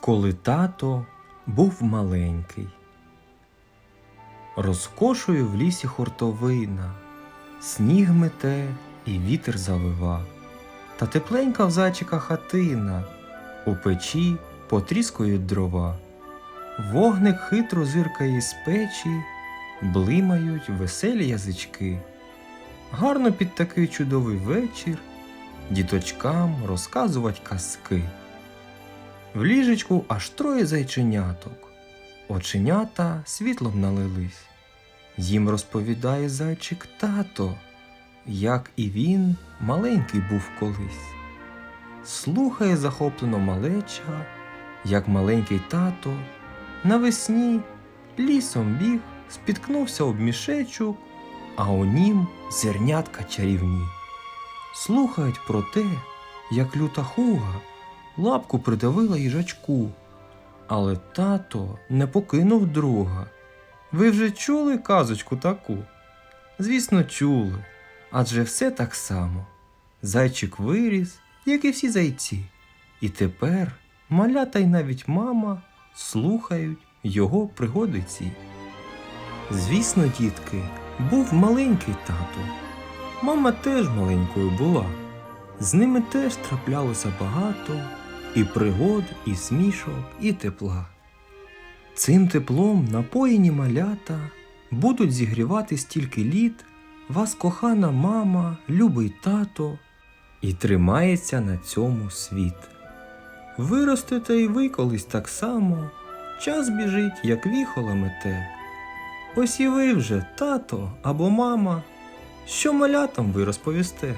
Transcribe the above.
Коли тато був маленький, розкошує в лісі хуртовина, сніг мете і вітер завива, та тепленька в зайчика хатина, у печі потріскують дрова, вогник хитро зиркає з печі, блимають веселі язички. Гарно під такий чудовий вечір діточкам розказувати казки. В ліжечку аж троє зайченяток. Оченята світлом налились. Їм розповідає зайчик тато, як і він маленький був колись. Слухає захоплено малеча, як маленький тато навесні лісом біг, спіткнувся об мішечок, а у нім зернятка чарівні. Слухають про те, як люта хуга лапку придавила їжачку. Але тато не покинув друга. Ви вже чули казочку таку? Звісно, чули, адже все так само. Зайчик виріс, як і всі зайці, і тепер малята й навіть мама слухають його пригоди ці. Звісно, дітки, був маленький тато. Мама теж маленькою була. З ними теж траплялося багато і пригод, і смішок, і тепла. Цим теплом напоїні малята будуть зігрівати стільки літ вас кохана мама, любий тато, і тримається на цьому світ. Виростете і ви колись так само, час біжить, як віхола мете. Ось і ви вже, тато або мама, що малятам ви розповісте?